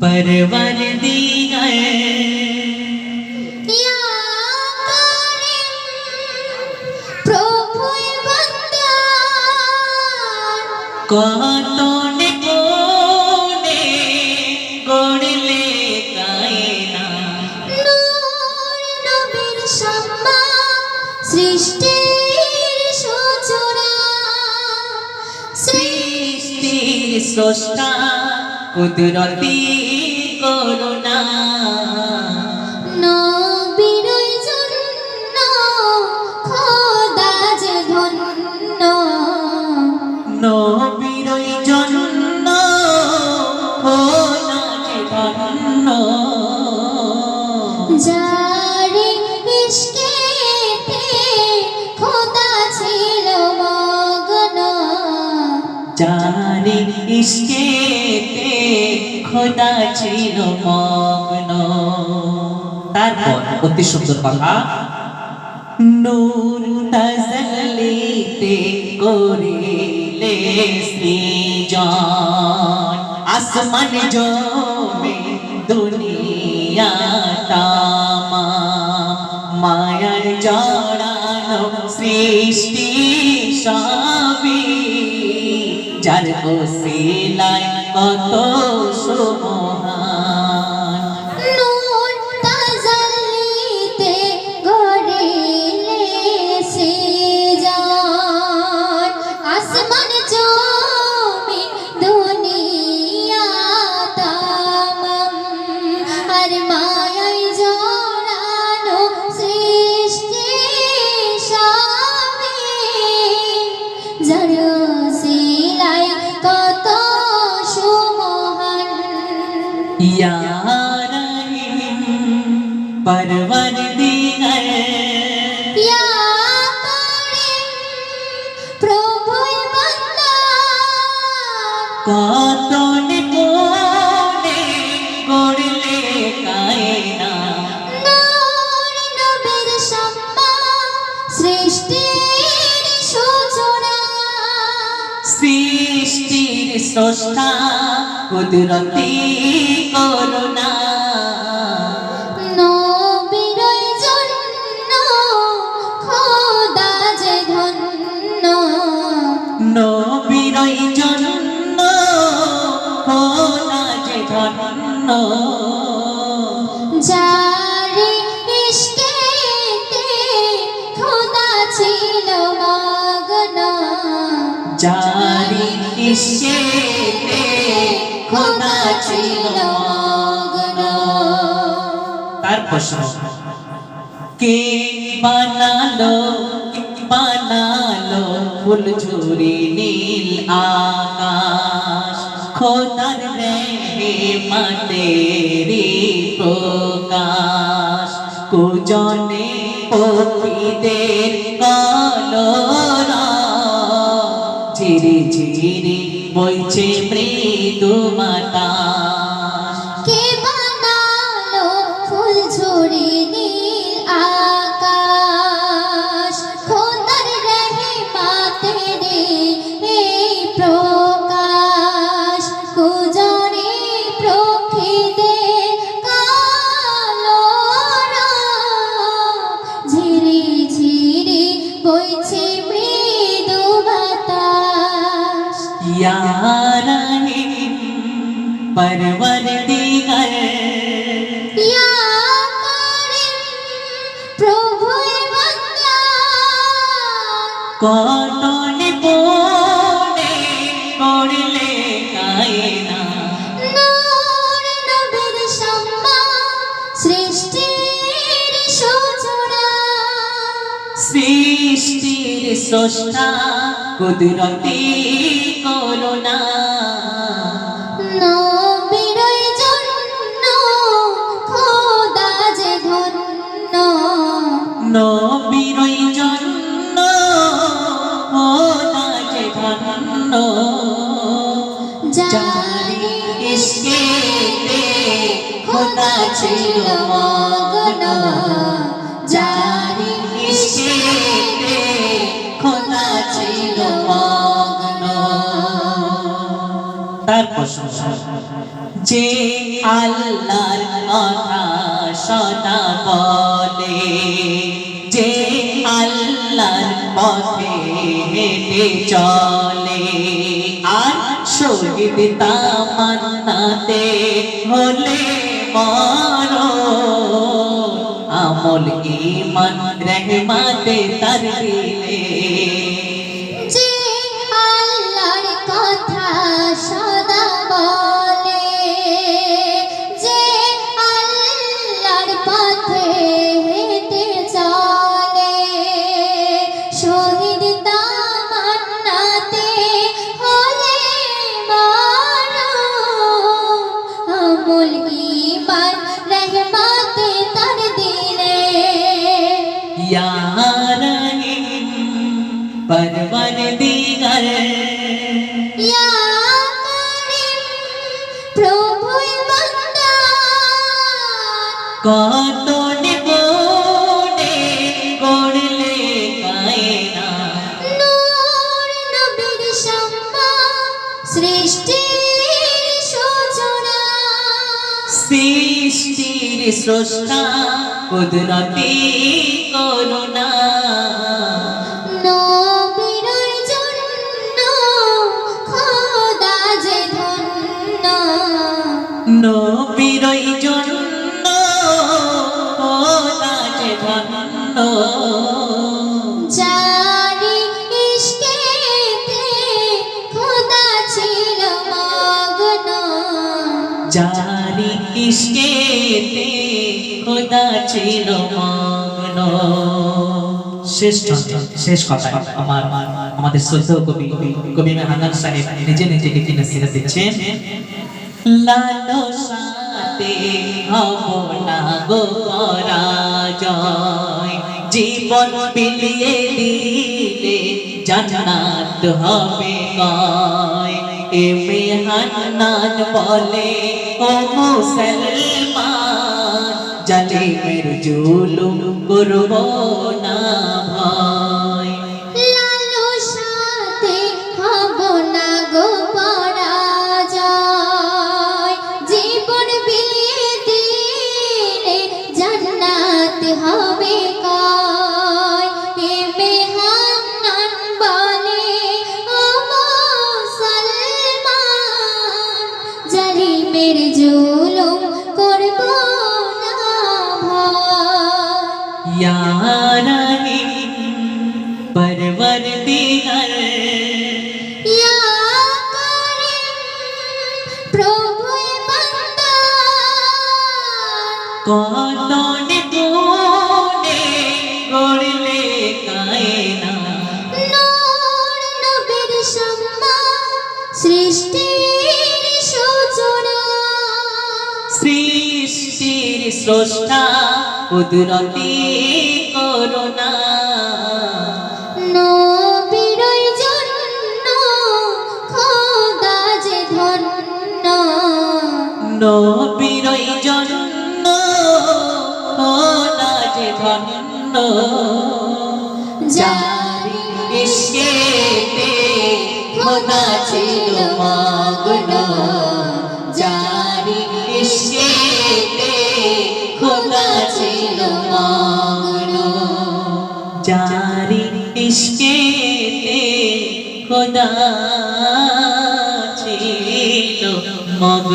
परवर दी गए কত স্রষ্টা কুদরতি করুণা। নবীর জন্য খোদা যে ধন্য। জানি খোদা ছিল মগ্ন। তারপর অতি সুন্দর কথা, নূর তাজলিতে করিলে সৃজন। আসমান জমে দুনিয়া তামা মায়ার জড়ানো সৃষ্টি সবই যার ওসিলায় কত সুমহান। या रहीम परवरदिगार ইয়া কারিম প্রভুই বান্দা কত কোণে গড়লে কায়না নূর নবীর সম্মা সৃষ্টির সূচনা সৃষ্টির স্রষ্টা কুদরতি করুণা নবীর জন্য খোদা যে ধন্য। নবীর জন্য খোদা যে ধন্য। যারে ইশকেতে খোদা ছিল মগ্ন। জারি ইশকেতে খোদা ছিল তার প্রশ্ন, কে বানালো বানালো ফুল ঝুরি নীল আকাশ? খোদার রে মাতেরি প্রকাশ। কুজনে পক্ষীদের কলরা ঝিরি ঝিরি বইছে মৃদু মাতাস বাতাস या रहीम परवरदिगार ইয়া কারিম প্রভুই বান্দা কতনে কোণে করলে কায়না নূর নবীর সম্মা সৃষ্টির সূচনা সৃষ্টির স্রষ্টা কুদরতি করুণা নবীর জন্য ধন্য। জানি ইশকেতে খোদা ছিল মগ্ন যে আল্লাহর কথা সদা বলে, যে আল্লাহর পথে হেঁটে চলে। আর শহীদ তামান্নাতে হলে মরো আমল ইমান, রহমাতে তার একবার দিগার কত নিবনে গড়লে কায়না নূর নবীর সম্মা সৃষ্টির সূচনা সৃষ্টির স্রষ্টা কুদরতি করুণা নবীরই জন্য ওদাজ ধন্য। জারি ইশকেতে খোদা ছিল মগ্ন। জারি ইশকেতে খোদা ছিল মগ্ন। শেষ শেষ কথা আমার আমাদের শ্রদ্ধেয় কবি কবি মেহানান সাহেব নিজে নিজে লিখে নসিহত দিচ্ছেন। লালসাতে হব না গো পরাজয়। জীবন বিলিয়ে দিলে জান্নাত হবে কয়? এ মেহান্নান বলে, ও মুসলমান জালিমের জুলুম করব না ভয়। কত নিপুণে গড়লে কায়না? নূর নবীর সম্মা সৃষ্টির সূচনা সৃষ্টির স্রষ্টা কুদরতি করুণা। নবীরই জন্য খোদা যে ধন্য। জারি ইশকেতে হোনা ছিল মগ্ন। মগ্ন